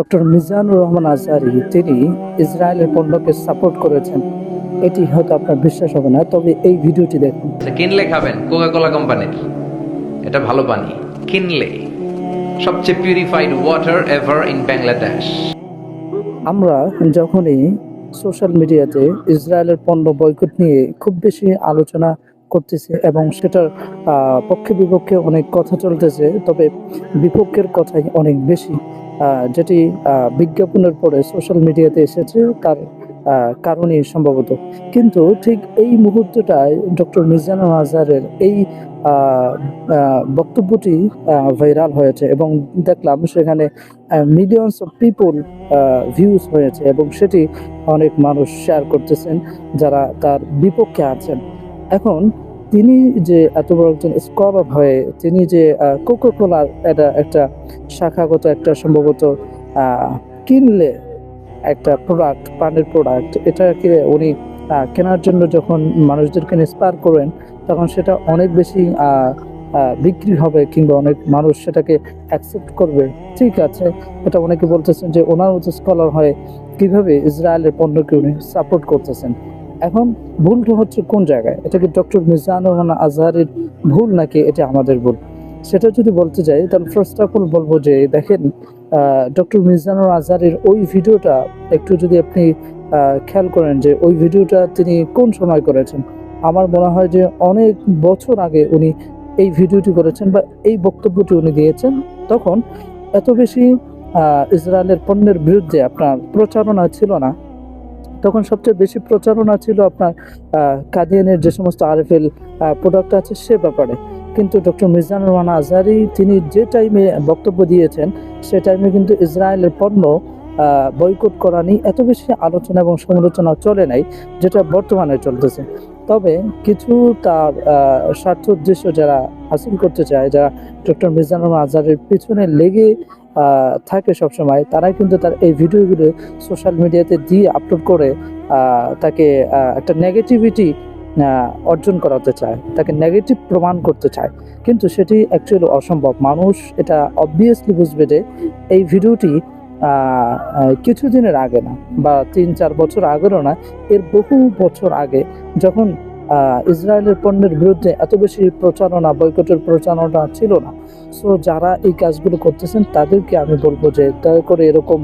Doctor Mizanur Rahman Azhari তিনি ইসরায়েলের পণ্যকে support করেছেন। এটি হয়তো আপনার বিশ্বাস হবে না তবে এই ভিডিওটি দেখুন। আচ্ছা, কিনলে খাবেন কোকা কোলা কোম্পানির। এটা ভালো পানি। কিনলে সবচেয়ে purified water ever in Bangladesh আমরা যখনই সোশ্যাল মিডিয়াতে ইসরায়েলের পণ্য বয়কট নিয়ে খুব বেশি আলোচনা করতেছি এবং সেটার পক্ষে বিপক্ষে অনেক কথা চলতেছে তবে বিপক্ষের কথাই অনেক বেশি। যেটি বিজ্ঞাপনের পরে সোশ্যাল মিডিয়াতে এসেছে, তার কারণেই সম্ভবত। কিন্তু ঠিক এই মুহূর্তটায় ডক্টর মিজানুর আজহারের এই বক্তব্যটি ভাইরাল হয়েছে এবং দেখলাম সেখানে মিলিয়নস অফ পিপল ভিউজ হয়েছে এবং সেটি অনেক মানুষ শেয়ার করতেছেন যারা তার বিপক্ষে আছেন। এখন তিনি যে এত বড় একজন স্কলার হয়ে, তিনি যে কোকো কোলার এটা একটা শাখাগত একটা সম্ভবত কিনলে একটা প্রোডাক্ট পানের প্রোডাক্ট এটাকে উনি কেনার জন্য যখন মানুষদেরকে ইন্সপায়ার করেন, তখন সেটা অনেক বেশি বিক্রি হবে কিংবা অনেক মানুষ সেটাকে অ্যাকসেপ্ট করবে। ঠিক আছে, এটা অনেকে বলতেছেন যে ওনার মতো স্কলার হয়ে, কীভাবে ইসরায়েলের পণ্যকে উনি সাপোর্ট করতেছেন? এখন ভুলটা হচ্ছে কোন জায়গায়? এটা কি ডক্টর মিজানুর রহমান আজহারের ভুল নাকি এটা আমাদের ভুল? সেটা যদি বলতে যাই তাহলে ফার্স্ট অফ অল বলব যে, দেখেন ডক্টর মিজানুর আজহারের ওই ভিডিওটা একটু যদি আপনি খেয়াল করেন যে, ওই ভিডিওটা তিনি কোন সময় করেছেন? আমার মনে হয় যে অনেক বছর আগে উনি এই ভিডিওটি করেছেন বা এই বক্তব্যটি উনি দিয়েছেন। তখন এত বেশি ইসরায়েলের পণ্যের বিরুদ্ধে আপনার প্রচারণা ছিল না। তখন সবচেয়ে বেশি প্রচারণা ছিল আপনার কাদিয়ানের যে সমস্ত আরএফএল প্রোডাক্ট আছে সে ব্যাপারে। কিন্তু ডক্টর মিজানুর রহমান আজহারি তিনি যে টাইমে বক্তব্য দিয়েছেন, সে টাইমে কিন্তু ইসরায়েলের পণ্য বয়কট করা নিয়ে এত বেশি আলোচনা এবং সমালোচনা চলে নাই, যেটা বর্তমানে চলতেছে। তবে কিছু তার স্বার্থ উদ্দেশ্য যারা হাসিল করতে চায়, যারা ডক্টর মিজানুর আজহারের পিছনে লেগে থাকে সবসময়, তারাই কিন্তু তার এই ভিডিওগুলো সোশ্যাল মিডিয়াতে দিয়ে আপলোড করে তাকে একটা নেগেটিভিটি অর্জন করাতে চায়, তাকে নেগেটিভ প্রমাণ করতে চায়। কিন্তু সেটি অ্যাকচুয়ালি অসম্ভব। মানুষ এটা অবভিয়াসলি বুঝবে যে এই ভিডিওটি কিছুদিনের আগে না, বা তিন চার বছর আগেরও না, এর বহু বছর আগে যখন ইসরায়েলের পণ্যের বিরুদ্ধে এত বেশি প্রচারণা, বয়কটের প্রচারণা ছিল না। সো যারা এই কাজগুলো করতেছেন, তাদেরকে আমি বলব যে দয়া করে এরকম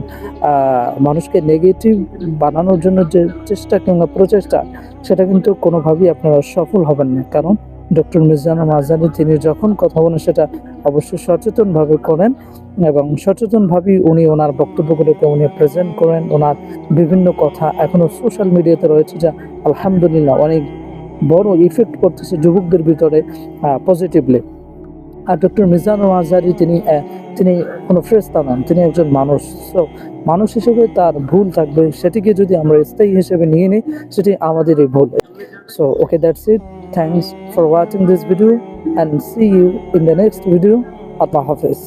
মানুষকে নেগেটিভ বানানোর জন্য যে চেষ্টা কিংবা প্রচেষ্টা, সেটা কিন্তু কোনোভাবেই আপনারা সফল হবেন না। কারণ ডক্টর মির্জানা মাজানি, তিনি যখন কথা বলেন, সেটা অবশ্যই সচেতনভাবে করেন এবং সচেতনভাবেই উনি ওনার বক্তব্যগুলোকে উনি প্রেজেন্ট করেন। ওনার বিভিন্ন কথা এখনও সোশ্যাল মিডিয়াতে রয়েছে যা আলহামদুলিল্লাহ অনেক বড় ইফেক্ট করতেছে যুবকদের ভিতরে পজিটিভলি আর ডক্টর মিজানুর আজহারি তিনি তিনি কোনো ফ্রেস্তা নন, তিনি একজন মানুষ। সো মানুষ হিসেবে তার ভুল থাকবে, সেটিকে যদি আমরা স্থায়ী হিসেবে নিয়ে নিই, সেটি আমাদেরই ভুল। So okay that's it thanks for watching this video and see you in the next video আল্লাহ হাফেজ।